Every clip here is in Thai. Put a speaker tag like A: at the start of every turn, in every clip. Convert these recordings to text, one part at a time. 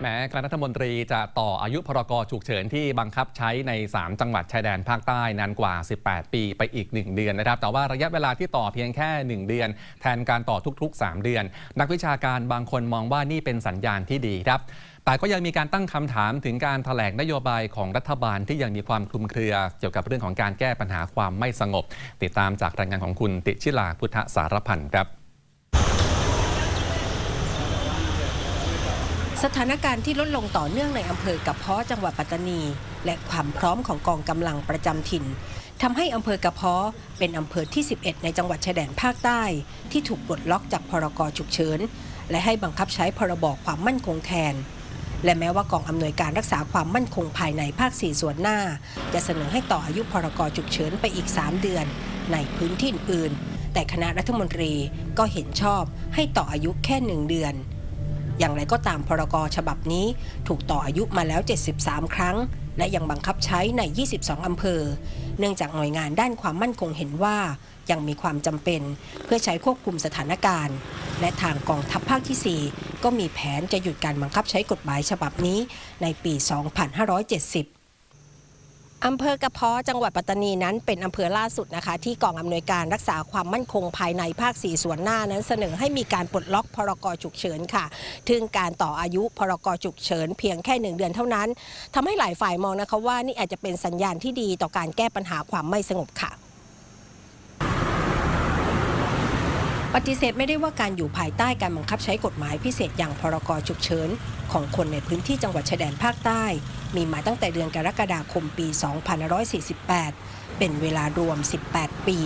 A: แม้คณะรัฐมนตรีจะต่ออายุพรกฉุกเฉินที่บังคับใช้ใน 3 จังหวัดชายแดนภาคใต้นานกว่า 18 ปีไปอีก 1 เดือนนะครับ แต่ว่าระยะเวลาที่ต่อเพียงแค่ 1 เดือน แทนการต่อทุก ๆ 3 เดือน นักวิชาการบางคนมองว่านี่เป็นสัญญาณที่ดีครับแต่ก็ยังมีการตั้งคำถามถึงการแถลงนโยบายของรัฐบาลที่ยังมีความคลุมเครือ เกี่ยวกับเรื่องของการแก้ปัญหาความไม่สงบ ติดตามจากรายงานของคุณติชิลาพุทธสารพันธ์ครับ
B: สถานการณ์ที่ลดลงต่อเนื่องในอำเภอกับเพาะจังหวัดปัตตานี และความพร้อมของกองกำลังประจำถิ่นทำให้อำเภอกระเพาะเป็นอำเภอที่ 11 ในจังหวัดชายแดนภาคใต้ ที่ถูกปลดล็อกจากพรกฉุกเฉิน และให้บังคับใช้พรบความมั่นคงแทน และแม้ว่ากองอำนวยการรักษาความมั่นคงภายในภาค 4 ส่วนหน้า จะเสนอให้ต่ออายุพรกฉุกเฉินไปอีก 3 เดือน ในพื้นที่อื่น แต่คณะรัฐมนตรีก็เห็นชอบให้ต่ออายุแค่หนึ่งเดือน อย่างไรก็ตามพรกฉบับนี้ ถูกต่ออายุมาแล้ว 73 ครั้ง และยังบังคับใช้ใน 22 อำเภอ เนื่องจากหน่วยงานด้านความมั่นคงเห็นว่ายังมีความจำเป็นเพื่อใช้ควบคุมสถานการณ์ และทางกองทัพภาคที่ 4 ก็มีแผนจะหยุดการบังคับใช้กฎหมายฉบับนี้ในปี 2570 อำเภอกระเพาะจังหวัดปัตตานีนั้นเป็นอำเภอล่าสุดนะคะ ที่กองอำนวยการรักษาความมั่นคงภายในภาค 4 ส่วนหน้านั้นเสนอให้มีการปลดล็อกพรกฉุกเฉินค่ะ ถึงการต่ออายุพรกฉุกเฉินเพียงแค่หนึ่งเดือนเท่านั้นทำให้หลายฝ่ายมองนะคะว่านี่อาจจะเป็นสัญญาณที่ดีต่อการแก้ปัญหาความไม่สงบค่ะ ปฏิเสธไม่ได้ว่าการอยู่ภายใต้การบังคับใช้กฎหมายพิเศษอย่างพรกฉุกเฉินของคนในพื้นที่จังหวัดชายแดนภาคใต้ มีมาตั้งแต่เดือนกรกฎาคมปี 2548 เป็นเวลารวม 18 ปี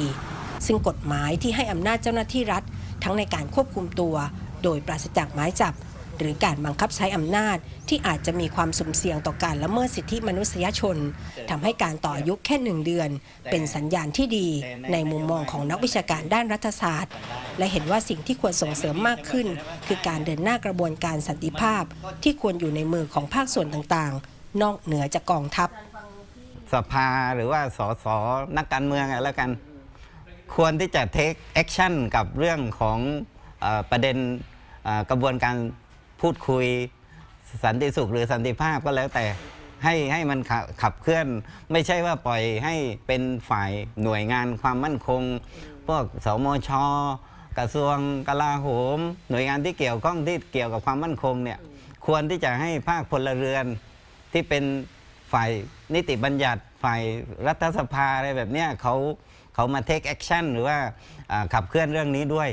B: ซึ่งกฎหมายที่ให้อำนาจเจ้าหน้าที่รัฐ ทั้งในการควบคุมตัว โดยปราศจากหมายจับ หรือการบังคับใช้อำนาจ ที่อาจจะมีความสุ่มเสี่ยงต่อการละเมิดสิทธิมนุษยชนทำให้การต่ออายุแค่หนึ่งเดือน เป็นสัญญาณที่ดีในมุมมองของนักวิชาการด้านรัฐศาสตร์ และเห็นว่าสิ่งที่ควรส่งเสริมมากขึ้น คือการเดินหน้ากระบวนการสันติภาพ ที่ควรอยู่ในมือของภาคส่วนต่างๆ นอกเหนือจากกองทัพ
C: สภาหรือว่าสสนักการเมืองแล้วกันควรที่จะ take action กับเรื่องของอประเด็นกระบวนการ พูดคุยสันติสุขหรือสันติภาพก็แล้วแต่ให้ให้มันขับขับเคลื่อน ไม่ใช่ว่าปล่อยให้เป็นฝ่ายหน่วยงานความมั่นคง พวกสมชกระทรวงกลาโหม หน่วยงานที่เกี่ยวข้องที่เกี่ยวกับความมั่นคงเนี่ยควรที่จะให้ภาคพลเรือนที่เป็นฝ่ายนิติบัญญัติ ฝ่ายรัฐสภาอะไรแบบเนี้ยเขาเขามา take action หรือว่าขับเคลื่อนเรื่องนี้ด้วย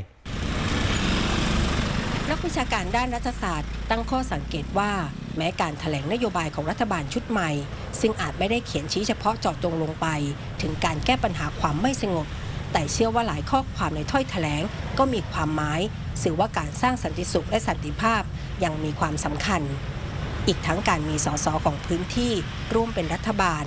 B: นักวิชาการด้านรัฐศาสตร์ ตั้งข้อสังเกตว่า แม้การถแถลงนโยบายของรัฐบาลชุดใหม่ ซึ่งอาจไม่ได้เขียนชี้เฉพาะเจาะจงลงไป ถึงการแก้ปัญหาความไม่สงบ แต่เชื่อว่าหลายข้อความในถ้อยแถลงก็มีความหมายสื่อว่าการสร้างสันติสุขและสันติภาพยังมีความสำคัญ อีกทั้งการมีสสของพื้นที่ร่วมเป็นรัฐบาล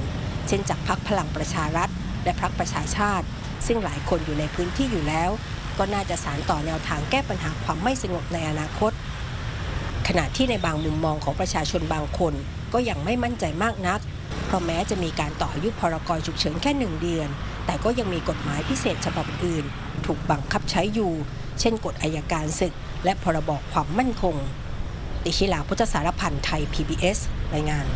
B: เช่นจากพรรคพลังประชารัฐ และพรรคประชาชาติ ซึ่งหลายคนอยู่ในพื้นที่อยู่แล้ว ก็น่าจะสารต่อแนวทางแก้ปัญหาความไม่สงบในอนาคต ขณะที่ในบางมุมมองของประชาชนบางคน ก็ยังไม่มั่นใจมากนัก เพราะแม้จะมีการต่ออายุพรกฉุกเฉินแค่หนึ่งเดือน แต่ก็ยังมีกฎหมายพิเศษฉบับอื่น ถูกบังคับใช้อยู่ เช่นกฎอายการศึก และพรบความมั่นคงติชิลาพุทธสารพันธ์ไทย PBS รายงาน